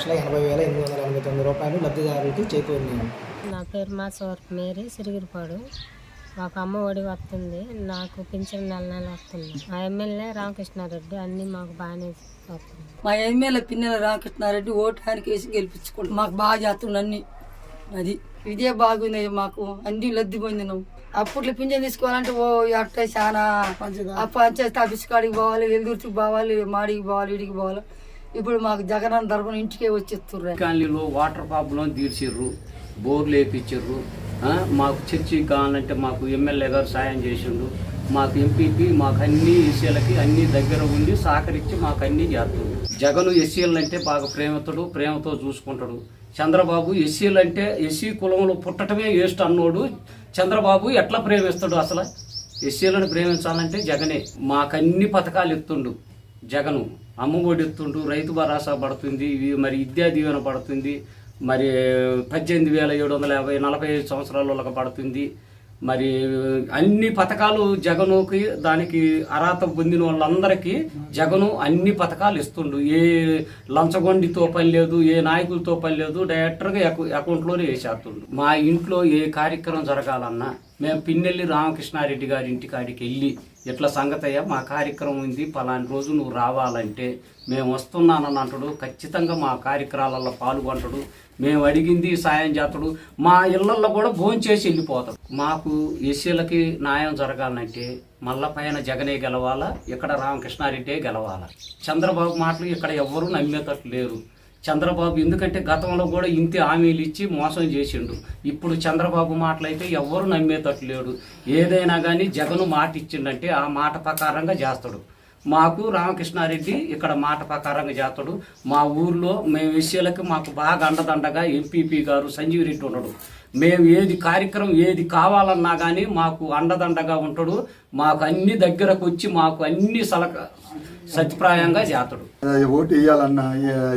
లక్షల ఎనభై వేల ఎనిమిది వందల ఎనభై తొమ్మిది రూపాయలు లబ్ధిదారులకి చేకూరినాయి నా పేరు మాసవరపు మేరీ సిరిగిరిపాడు. మాకు అమ్మ ఒడి వస్తుంది నాకు పింఛన్ నెల నెల వస్తుంది. మా ఎమ్మెల్యే రామకృష్ణారెడ్డి అన్నీ మాకు బాగానే వస్తుంది. మా ఎమ్మెల్యే పిన్నెల రామకృష్ణారెడ్డి ఓటు ఆయనకి వేసి గెలిపించుకుంటాం మాకు బాగా చేస్తుండ అన్ని. అది ఇదే బాగుంది మాకు. అన్ని లబ్ధి పొందినాం. అప్పట్లో పింఛన్ తీసుకోవాలంటే ఓ అట్ట చాలా పంచాయతీ ఆఫీస్ కాడికి పోవాలి ఎల్దుర్తికి పోవాలి మాడికి పోవాలి ఇడికి పోవాలి. ఇప్పుడు మాకు జగనన్న తరపున ఇంటికే వచ్చేస్తుర్రు. కాలనీలో వాటర్ ప్రాబ్లం తీర్చిర్రు బోర్లు వేపించిర్రు మాకు చర్చి కావాలంటే మాకు ఎమ్మెల్యే గారు సాయం చేసిండు. మాకు ఎంపీపీ మాకు అన్ని ఎస్సీలకి అన్ని దగ్గర ఉండి సహకరించి మాకు అన్ని చేస్తుంది జగను ఎస్సీలు అంటే బాగా ప్రేమతుడు ప్రేమతో చూసుకుంటాడు. చంద్రబాబు ఎస్సీలు అంటే ఎస్సీ కులంలో పుట్టడమే వేస్ట్ అన్నోడు. చంద్రబాబు ఎట్లా ప్రేమిస్తాడు అసలు? ఎస్సీలను ప్రేమించాలంటే జగనే. మాకన్ని పథకాలు ఎత్తుండు జగను. అమ్మఒడి ఎత్తుండు రైతు భరోసా పడుతుంది మరి విద్యా దీవెన పడుతుంది మరి పద్దెనిమిది వేల ఏడు వందల యాభై నలభై ఐదు సంవత్సరాల వాళ్ళకి పడుతుంది. మరి అన్ని పథకాలు జగనుకి దానికి అర్హత పొందిన వాళ్ళందరికీ జగను అన్ని పథకాలు ఇస్తుండు. ఏ లంచగొండితో పని లేదు ఏ నాయకులతో పని లేదు డైరెక్టర్గా అకౌంట్లోనే వేసేస్తుండు. మా ఇంట్లో ఏ కార్యక్రమం జరగాలన్నా మేము పిన్నెల్లి రామకృష్ణారెడ్డి గారి ఇంటికాడికి వెళ్ళి ఇట్లా సంగతయ్య మా కార్యక్రమం ఉంది పలాని రోజు నువ్వు రావాలంటే మేము వస్తున్నానని అంటాడు ఖచ్చితంగా మా కార్యక్రమాలలో పాల్గొంటాడు. మేము అడిగింది సాయం చేస్తాడు. మా ఇళ్ళలో కూడా భోంచేసి చేసి వెళ్ళిపోతాడు. మాకు ఎస్సీలకి న్యాయం జరగాలంటే మళ్ళా పైన జగనే గెలవాలా ఇక్కడ రామకృష్ణారెడ్డే గెలవాలా? చంద్రబాబు మాటలు ఇక్కడ ఎవ్వరూ నమ్మేటట్టు లేరు. చంద్రబాబు. ఎందుకంటే గతంలో కూడా ఇంత హామీలు ఇచ్చి మోసం చేసిండు. ఇప్పుడు చంద్రబాబు మాటలైతే ఎవ్వరు నమ్మేటట్టు లేడు. ఏదైనా కానీ జగను మాట ఇచ్చిండంటే ఆ మాట ప్రకారంగా చేస్తాడు. మాకు రామకృష్ణారెడ్డి ఇక్కడ మాట ప్రకారంగా చేస్తాడు. మా ఊర్లో మేము విషయాలకు మాకు బాగా అండదండగా ఎంపీపీ గారు సంజీవ్ రెడ్డి ఉన్నాడు. మేము ఏది కార్యక్రమం ఏది కావాలన్నా కానీ మాకు అండదండగా ఉంటాడు. మాకు అన్ని దగ్గరకు వచ్చి మాకు అన్ని సలక సత్యప్రాయంగా చేస్తాడు ఓటు వేయాలన్న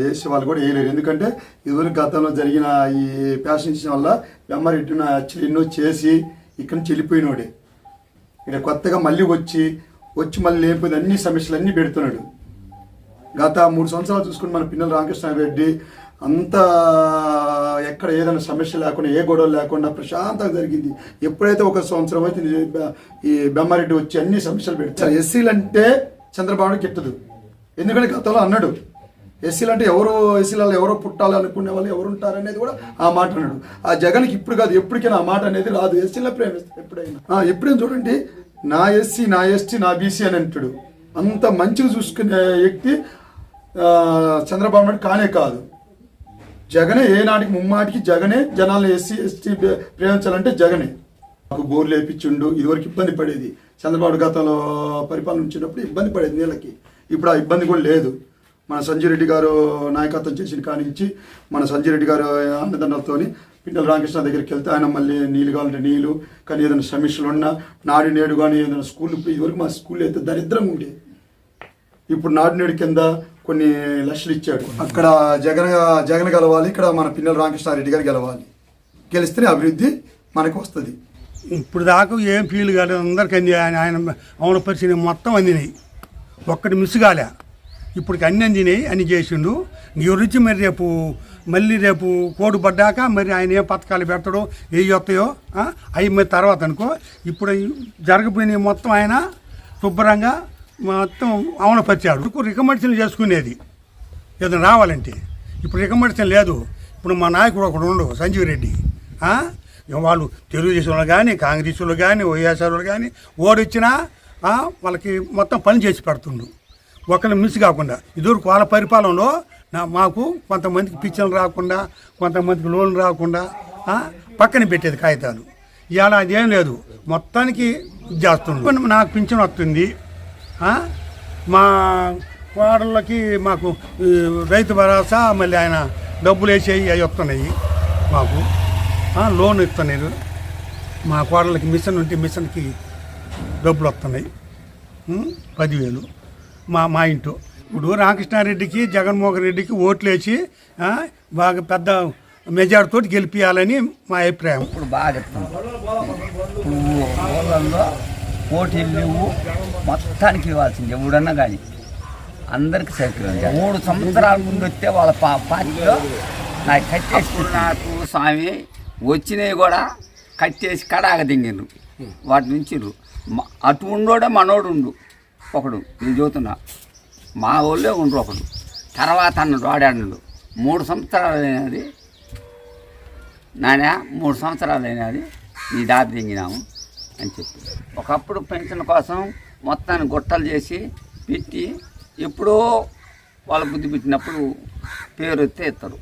వేసే వాళ్ళు కూడా వేయలేరు. ఎందుకంటే ఇదివరకు గతంలో జరిగిన ఈ ప్యాషన్ ఇచ్చిన వల్ల వెమ్మరెడ్డి యాక్చువల్లీ ఎన్నో చేసి ఇక్కడ నుంచి వెళ్ళిపోయినోడే. ఇక్కడ కొత్తగా మళ్ళీ వచ్చి వచ్చి మళ్ళీ లేకపోతే అన్ని సమస్యలు అన్నీ పెడుతున్నాడు. గత మూడు సంవత్సరాలు చూసుకుని మన పిన్నెల రామకృష్ణారెడ్డి అంత ఎక్కడ ఏదైనా సమస్య లేకుండా ఏ గొడవ లేకుండా ప్రశాంతంగా జరిగింది. ఎప్పుడైతే ఒక సంవత్సరం అయితే ఈ బెమ్మారెడ్డి వచ్చి అన్ని సమస్యలు పెడతారు ఎస్సీలు అంటే చంద్రబాబు గిట్టదు. ఎందుకంటే గతంలో అన్నాడు ఎస్సీలు అంటే ఎవరో ఎస్సీలలో ఎవరో పుట్టాలి అనుకునే వాళ్ళు ఎవరు ఉంటారనేది కూడా ఆ మాట అన్నాడు. ఆ జగన్కి ఇప్పుడు కాదు ఎప్పటికైనా ఆ మాట అనేది రాదు. ఎస్సీలో ప్రేమిస్తారు ఎప్పుడైనా. ఎప్పుడైనా చూడండి నా ఎస్సీ నా ఎస్టీ నా బీసీ అని అంటాడు. అంత మంచిగా చూసుకునే వ్యక్తి చంద్రబాబు నాయుడు కానే కాదు. జగనే ఏనాటికి ముమ్మాటికి జగనే జనాల్ని ఎస్సీ ఎస్టీ ప్రేమించాలంటే జగనే. మాకు బోర్లు వేయించుండు ఇదివరకు ఇబ్బంది పడేది. చంద్రబాబు గతంలో పరిపాలన ఉంచినప్పుడు ఇబ్బంది పడేది నీళ్ళకి ఇప్పుడు ఆ ఇబ్బంది కూడా లేదు. మన సంజయ్ రెడ్డి గారు నాయకత్వం చేసిన కానించి మన సంజయ్ రెడ్డి గారు అన్నదండలతో పిండల రామకృష్ణ దగ్గరికి వెళ్తే ఆయన మళ్ళీ నీళ్ళు కావాలంటే నీళ్ళు కానీ ఏదైనా సమస్యలు ఉన్నా నాడు నేడు కానీ ఏదైనా స్కూల్ ఇదివరకు మా స్కూల్ అయితే దరిద్రంగా ఉండేది ఇప్పుడు నాడు నేడు కింద కొన్ని లక్షలు ఇచ్చాడు. అక్కడ జగన్ జగన్ గెలవాలి ఇక్కడ మన పిన్నెల రామకృష్ణారెడ్డి గారు గెలవాలి. గెలిస్తేనే అభివృద్ధి మనకు వస్తుంది. ఇప్పుడు దాకా ఏం ఫీల్ కాలేదు. అందరికి అంది ఆయన ఆయన అవున పరిస్థితి మొత్తం అందినాయి. ఒక్కటి మిస్ కాలే. ఇప్పటికి అన్ని అందినాయి అన్ని చేసిండు. నీ గురించి మరి రేపు మళ్ళీ రేపు కోడు పడ్డాక మరి ఆయన ఏ పథకాలు పెడతాడో ఏ వస్తాయో అవి మరి తర్వాత అనుకో. ఇప్పుడు జరగపోయినవి మొత్తం ఆయన శుభ్రంగా మొత్తం అవనపరిచాడు రికమెండేషన్ చేసుకునేది. ఏదైనా రావాలంటే. ఇప్పుడు రికమెండేషన్ లేదు. ఇప్పుడు మా నాయకుడు ఒకడు ఉండు సంజీవ్ రెడ్డి. వాళ్ళు తెలుగుదేశం వాళ్ళు కానీ కాంగ్రెస్ వాళ్ళు కానీ వైఎస్ఆర్ వాళ్ళు కానీ ఓడిచ్చినా వాళ్ళకి మొత్తం పని చేసి పెడుతుండు. ఒకరిని మిస్ కాకుండా. ఇదివరకు వాళ్ళ పరిపాలనలో నా మాకు కొంతమందికి పిచ్చలు రాకుండా కొంతమందికి లోన్లు రాకుండా పక్కన పెట్టేది కాగితాలు. ఇవాళ అదేం లేదు. మొత్తానికి ఇది చేస్తుండు. నాకు పింఛన్ వస్తుంది. మా కోడళ్ళకి మాకు రైతు భరోసా మళ్ళీ ఆయన డబ్బులు వేసేవి అవి వస్తున్నాయి మాకు. ఆ, లోన్ ఇస్తున్నారు మా కోడళ్ళకి మిషన్ ఉంటే మిషన్కి డబ్బులు వస్తున్నాయి? పదివేలు. మా మా ఇంట్లో. ఇప్పుడు రామకృష్ణారెడ్డికి జగన్మోహన్ రెడ్డికి ఓట్లు వేసి ఆ, బాగా పెద్ద మెజార్టీతో గెలిపించాలని మా అభిప్రాయం. ఇప్పుడు బాగా చెప్తాను ఇప్పుడు ఊళ్ళల్లో పోటీలు లేవు. మొత్తానికి ఇవ్వాల్సింది ఎవడన్నా కానీ. అందరికి చేయాలి. మూడు సంవత్సరాల ముందు వస్తే వాళ్ళ పా పార్టీలో నాకు కట్టేసి నాకు స్వామి వచ్చినవి కూడా కట్టేసి కడాగ దింగిండ్రు వాటి నుంచి అటు ఉండోడే మనోడు ఉండు. ఒకడు నేను చూస్తున్నా మా ఊళ్ళో ఉండ్రు ఒకడు. తర్వాత అన్నాడు వాడాడు మూడు సంవత్సరాలు అయినది. నానే మూడు సంవత్సరాలు అయినది. ఈ దారి దింగినాము అని చెప్పి. ఒకప్పుడు పెన్షన్ కోసం మొత్తాన్ని గుట్టలు చేసి పెట్టి ఎప్పుడో వాళ్ళ బుద్ధి పెట్టినప్పుడు పేరు వస్తే ఎత్తారు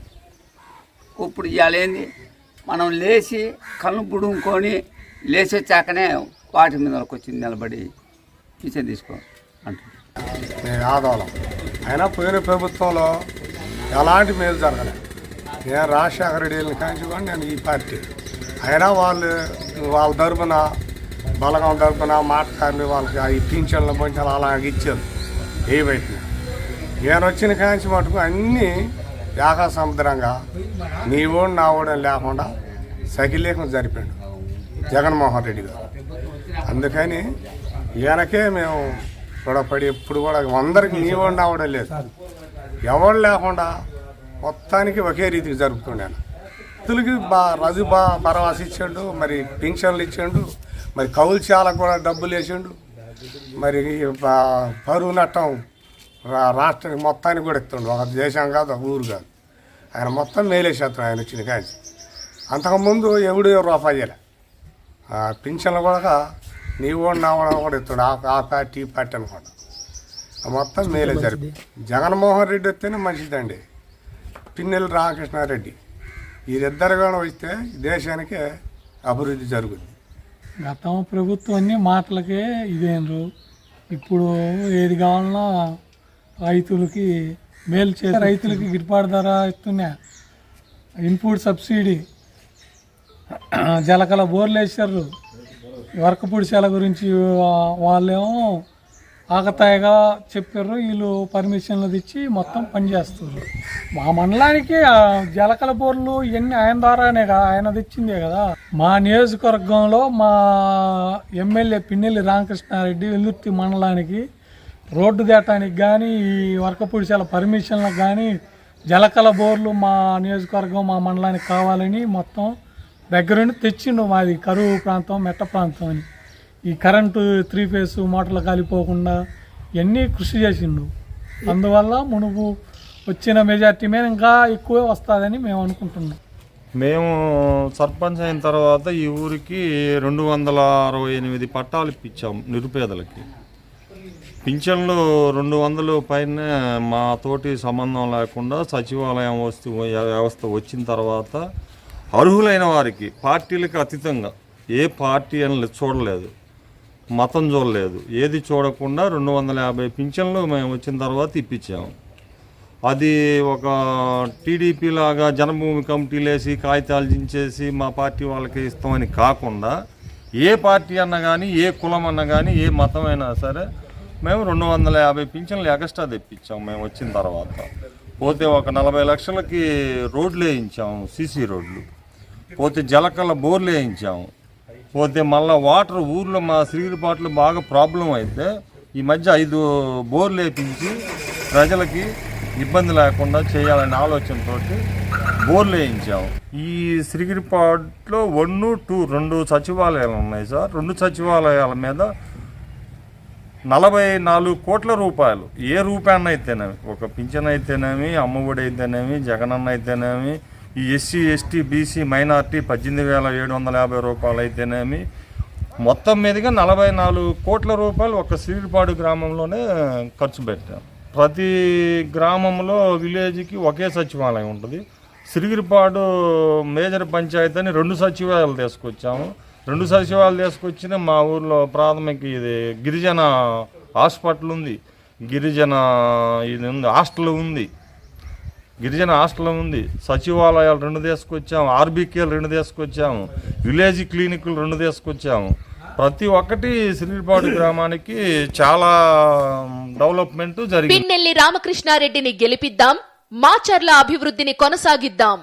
ఇప్పుడు ఇవాళ ఏంది మనం లేచి కళ్ళు పుడుకొని లేచి వచ్చాకనే వాటి మీదకి వచ్చి నిలబడి కిచెన్ తీసుకో అంటారు నేను ఆదోళం. అయినా పోయిన ప్రభుత్వంలో ఎలాంటి మేలు జరగలేదు నేను రాజశేఖర రెడ్డి వెళ్ళిన కూడా నేను ఈ పార్టీ. అయినా వాళ్ళు వాళ్ళ తరపున బలగం తరపున మాటకారులు వాళ్ళకి ఈ పింఛన్ల పంచాలు అలాగ ఇచ్చారు. ఏ బయట నేను వచ్చిన కాంచి మటుకు అన్నీ యాకా సముద్రంగా నీ ఓడు నా ఓడని లేకుండా సఖిలేఖం జరిపాడు జగన్మోహన్ రెడ్డి గారు. అందుకని ఈయనకే మేము గొడవపడి ఎప్పుడు కూడా అందరికి నీ ఓడి నా లేదు. ఎవడు లేకుండా మొత్తానికి ఒకే రీతికి జరుపుతున్నాను రైతులకి బా రజు బా పరవాసి ఇచ్చాడు మరి పింఛన్లు ఇచ్చాడు మరి కౌలు చాలకు కూడా డబ్బులు వేసిండు మరి పరువు నట్టం రా రాష్ట్రానికి మొత్తానికి కూడా ఇస్తుండు. ఒక దేశం కాదు ఒక ఊరు కాదు. ఆయన మొత్తం మేలేసేస్తాడు ఆయన వచ్చిన కాంచి అంతకుముందు ఎవడు రూపాయి చేయలే. ఆ పింఛన్లు కూడా నీవు నా కూడా ఇస్తాడు. ఆ ఆ పార్టీ ఈ పార్టీ అనుకోండి. మొత్తం మేలే జరిపి జగన్మోహన్ రెడ్డి వస్తేనే మంచిదండి. పిన్నెల రామకృష్ణారెడ్డి. వీరిద్దరు కూడా వస్తే దేశానికే అభివృద్ధి జరుగుతుంది గతం ప్రభుత్వం అన్ని మాటలకే ఇదేనరు ఇప్పుడు ఏది కావాలన్నా రైతులకి మేలు చేసి రైతులకి గిట్టుబాటు ధర ఇస్తున్న. Input subsidy. జలకల బోర్లు వేసారు వర్కపూడి పుడిసేల గురించి వాళ్ళేమో ఆకతాయిగా చెప్పారు. వీళ్ళు పర్మిషన్లు తెచ్చి మొత్తం పనిచేస్తారు మా మండలానికి జలకల బోర్లు ఇవన్నీ ఆయన ద్వారానే కదా ఆయన తెచ్చిందే కదా. మా నియోజకవర్గంలో మా ఎమ్మెల్యే పిన్నెల్లి రామకృష్ణారెడ్డి వెల్లుర్తి మండలానికి రోడ్డు దేటానికి కానీ ఈ వర్కపూడిశాల పుడిసేల పర్మిషన్లకు కానీ జలకల బోర్లు మా నియోజకవర్గం మా మండలానికి కావాలని మొత్తం దగ్గరుండి తెచ్చిండు మాది కరువు ప్రాంతం మెట్ట ప్రాంతం అని. ఈ కరెంటు త్రీ ఫేస్ మోటార్లు కాలిపోకుండా ఇవన్నీ కృషి చేసిండు. అందువల్ల మునుగు వచ్చిన మెజార్టీ మీద ఇంకా ఎక్కువే వస్తుందని మేము అనుకుంటున్నాం. మేము సర్పంచ్ అయిన తర్వాత ఈ ఊరికి రెండు వందల అరవై ఎనిమిది పట్టాలు ఇప్పించాం నిరుపేదలకి. పింఛన్లు రెండు వందలు పైన మా తోటి సంబంధం లేకుండా సచివాలయం వస్తు వ్యవస్థ వచ్చిన తర్వాత అర్హులైన వారికి పార్టీలకు అతీతంగా ఏ పార్టీ అని చూడలేదు మతం చూడలేదు. ఏది చూడకుండా రెండు వందల యాభై పింఛన్లు మేము వచ్చిన తర్వాత ఇప్పించాము అది ఒక టీడీపీ లాగా జనభూమి కమిటీలు వేసి కాగితాలు దించేసి మా పార్టీ వాళ్ళకి ఇస్తామని కాకుండా ఏ పార్టీ అన్నా కానీ ఏ కులం అన్నా కానీ ఏ మతం అయినా సరే మేము రెండు వందల యాభై పింఛన్లు ఎక్స్ట్రా తెప్పించాం మేము వచ్చిన తర్వాత. పోతే ఒక నలభై లక్షలకి రోడ్లు వేయించాము సీసీ రోడ్లు. పోతే జలకల బోర్లు వేయించాము పోతే మళ్ళీ వాటర్ ఊర్లో మా శ్రీగిరిపాట్లు బాగా ప్రాబ్లం అయితే ఈ మధ్య ఐదు బోర్లు వేయించి ప్రజలకి ఇబ్బంది లేకుండా చేయాలనే ఆలోచనతో బోర్లు వేయించాము ఈ శ్రీగిరిపాట్లో వన్ టూ రెండు సచివాలయాలు ఉన్నాయి సార్. రెండు సచివాలయాల మీద నలభై నాలుగు కోట్ల రూపాయలు. ఏ రూపాయన అయితేనేమి ఒక పింఛన్ అయితేనేమి అమ్మఒడి అయితేనేమి జగనన్న అయితేనేమి ఈ ఎస్సీ ఎస్టీ బీసీ మైనార్టీ పద్దెనిమిది వేల ఏడు వందల యాభై రూపాయలు అయితేనేమి మొత్తం మీదుగా నలభై నాలుగు కోట్ల రూపాయలు ఒక సిరిపాడు గ్రామంలోనే ఖర్చు పెట్టాం. ప్రతి గ్రామంలో విలేజ్కి ఒకే సచివాలయం ఉంటుంది. సిరిగిరిపాడు మేజర్ పంచాయతీ అని రెండు సచివాలయాలు తీసుకొచ్చాము. రెండు సచివాలయాలు తీసుకొచ్చిన మా ఊర్లో ప్రాథమిక ఇది గిరిజన హాస్పిటల్ ఉంది. గిరిజన ఇది ఉంది హాస్టల్ ఉంది. గిరిజన హాస్టల్ ఉంది. సచివాలయాలు రెండు తీసుకొచ్చాము ఆర్బీకేలు రెండు తీసుకొచ్చాము విలేజ్ క్లినిక్లు రెండు తీసుకొచ్చాము. ప్రతి ఒక్కటి శ్రీపాడు గ్రామానికి చాలా డెవలప్మెంట్ జరిగింది. పిన్నెల్లి రామకృష్ణారెడ్డిని గెలిపిద్దాం మాచర్ల అభివృద్ధిని కొనసాగిద్దాం.